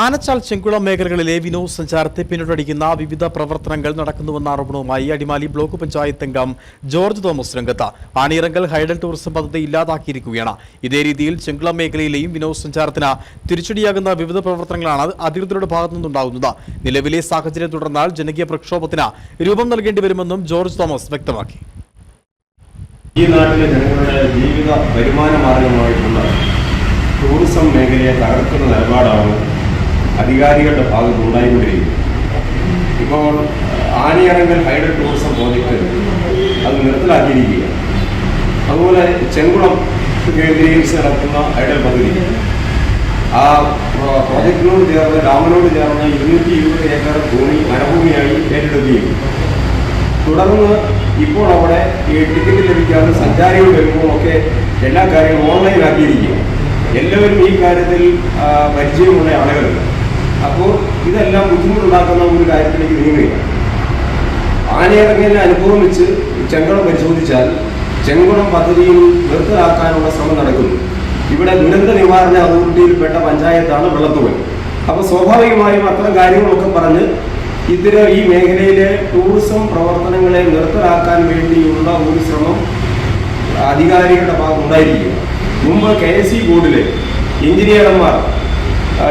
ആനച്ചാൽ ചെങ്കുളം മേഖലകളിലെ വിനോദസഞ്ചാരത്തെ പിന്നോട്ടടിക്കുന്ന വിവിധ പ്രവർത്തനങ്ങൾ നടക്കുന്നുവെന്ന ആരോപണവുമായി അടിമാലി ബ്ലോക്ക് പഞ്ചായത്ത് അംഗം ജോർജ് തോമസ് രംഗത്ത്. ആണിയിറങ്കൽ ഹൈഡൽ ടൂറിസം പദ്ധതി ഇല്ലാതാക്കിയിരിക്കുകയാണ്. ഇതേ രീതിയിൽ ചെങ്കുളം മേഖലയിലെയും വിനോദസഞ്ചാരത്തിന് തിരിച്ചടിയാകുന്ന വിവിധ പ്രവർത്തനങ്ങളാണ് അധികൃതരുടെ ഭാഗത്തു നിന്നുണ്ടാകുന്നത്. നിലവിലെ സാഹചര്യം തുടർന്നാൽ ജനകീയ പ്രക്ഷോഭത്തിന് രൂപം നൽകേണ്ടി വരുമെന്നും ജോർജ് തോമസ് വ്യക്തമാക്കി. ഈ നാട്ടിലെ ജനങ്ങളുടെ ജീവിത വരുമാന മാർഗമായിട്ടുള്ള ടൂറിസം മേഖലയെ തകർക്കുന്ന നിലപാടാണ് അധികാരികളുടെ ഭാഗത്ത് ഉണ്ടായിക്കൊണ്ടിരിക്കുന്നത് ഇപ്പോൾ ആനയിറങ്കൽ ഹൈഡൽ ടൂറിസം പ്രോജക്റ്റ് അത് നിർത്തലാക്കിയിരിക്കുകയാണ്. അതുപോലെ ചെങ്കുളം കേന്ദ്രീകരിച്ച് നടക്കുന്ന ഹൈഡൽ പദ്ധതി. ആ പ്രോ- പ്രോജക്റ്റിനോട് ചേർന്ന് ഡാമിനോട് ചേർന്ന് ഇരുന്നൂറ്റി ഇരുപത് ഏക്കർ ഭൂമി വനഭൂമിയായി ഏറ്റെടുക്കുകയും തുടർന്ന് ഇപ്പോൾ അവിടെ ഈ ടിക്കറ്റ് ലഭിക്കാതെ സഞ്ചാരികൾ വരുമ്പോഴൊക്കെ എല്ലാ കാര്യങ്ങളും ഓൺലൈനാക്കിയിരിക്കുക എല്ലാവരും ഈ കാര്യത്തിൽ പരിചയമുള്ള ആളുകളുണ്ട് അപ്പോൾ ഇതെല്ലാം ബുദ്ധിമുട്ടുണ്ടാക്കുന്ന ഒരു കാര്യത്തിലേക്ക് നീങ്ങുകയാണ് ആനയിറങ്ങലിന്റെ അനുഭവം വെച്ച് ചെങ്കുളം പരിശോധിച്ചാൽ ചെങ്കുളം പദ്ധതിയിൽ നിർത്തലാക്കാനുള്ള ശ്രമം നടക്കുന്നു. ഇവിടെ ദുരന്ത നിവാരണ അതോറിറ്റിയിൽപ്പെട്ട പഞ്ചായത്താണ് വെള്ളത്തുകൾ അപ്പോൾ സ്വാഭാവികമായും അത്തരം കാര്യങ്ങളൊക്കെ പറഞ്ഞ് ഇത്തരം ഈ മേഖലയിലെ ടൂറിസം പ്രവർത്തനങ്ങളെ നിർത്തലാക്കാൻ വേണ്ടിയുള്ള ഒരു ശ്രമം അധികാരികളുടെ ഭാഗം ഉണ്ടായിരിക്കുക മുമ്പ് കെ എസ് ഇ ബോർഡിലെ എഞ്ചിനീയർമാർ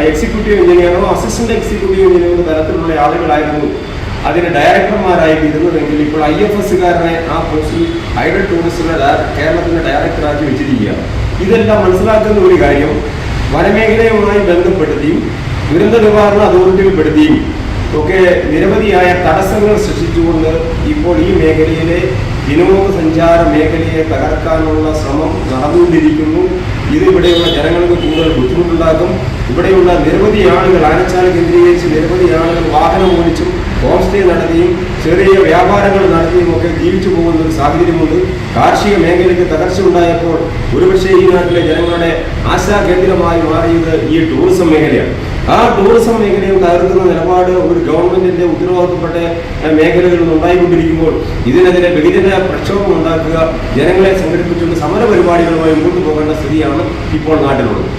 എക്സിക്യൂട്ടീവ് എഞ്ചിനീയറോ അസിസ്റ്റന്റ് എക്സിക്യൂട്ടീവ് എഞ്ചിനീയറോ തരത്തിലുള്ള ആളുകളായിരുന്നു. അതിന് ഡയറക്ടർമാരായി ഇരുന്നതെങ്കിൽ ഇപ്പോൾ ഐ എഫ് എസ്സുകാരനെ ആ പോസ്റ്റിൽ ഹൈഡൽ ടൂറിസ്റ്റുകളെ കേരളത്തിന്റെ ഡയറക്ടറാക്കി വെച്ചിരിക്കുകയാണ്. ഇതെല്ലാം മനസ്സിലാക്കുന്ന ഒരു കാര്യം വനമേഖലയുമായി ബന്ധപ്പെടുത്തിയും ദുരന്ത നിവാരണ അതോറിറ്റിയിൽപ്പെടുത്തിയും ഒക്കെ നിരവധിയായ തടസ്സങ്ങൾ സൃഷ്ടിച്ചുകൊണ്ട് ഇപ്പോൾ ഈ മേഖലയിലെ വിനോദസഞ്ചാര മേഖലയെ തകർക്കാനുള്ള ശ്രമം നടന്നുകൊണ്ടിരിക്കുന്നു. ഇത് ഇവിടെയുള്ള ജനങ്ങൾക്ക് കൂടുതൽ ബുദ്ധിമുട്ടുണ്ടാക്കും. ഇവിടെയുള്ള നിരവധി ആളുകൾ ആനച്ചാൽ കേന്ദ്രീകരിച്ച് നിരവധി ആളുകൾ വാഹനം ഓടിച്ചും ഹോം സ്റ്റേ നടത്തിയും ചെറിയ വ്യാപാരങ്ങൾ നടത്തിയും ഒക്കെ ജീവിച്ചു പോകുന്ന ഒരു സാഹചര്യമുണ്ട്. കാർഷിക മേഖലയ്ക്ക് തകർച്ച ഉണ്ടായപ്പോൾ ഒരുപക്ഷേ ഈ നാട്ടിലെ ജനങ്ങളുടെ ആശാ കേന്ദ്രമായി മാറിയത് ഈ ടൂറിസം മേഖലയാണ്. ആ ടൂറിസം മേഖലയും തകർക്കുന്ന നിലപാട് ഒരു ഗവൺമെന്റിന്റെ ഉത്തരവാദിത്തപ്പെട്ട മേഖലകളിൽ ഉണ്ടായിക്കൊണ്ടിരിക്കുമ്പോൾ ഇതിനെതിരെ വിവിധ പ്രക്ഷോഭം ഉണ്ടാക്കുക ജനങ്ങളെ സംഘടിപ്പിച്ചുകൊണ്ട് സമര പരിപാടികളുമായി മുന്നോട്ട് പോകേണ്ട സ്ഥിതിയാണ് ഇപ്പോൾ നാട്ടിലുള്ളത്.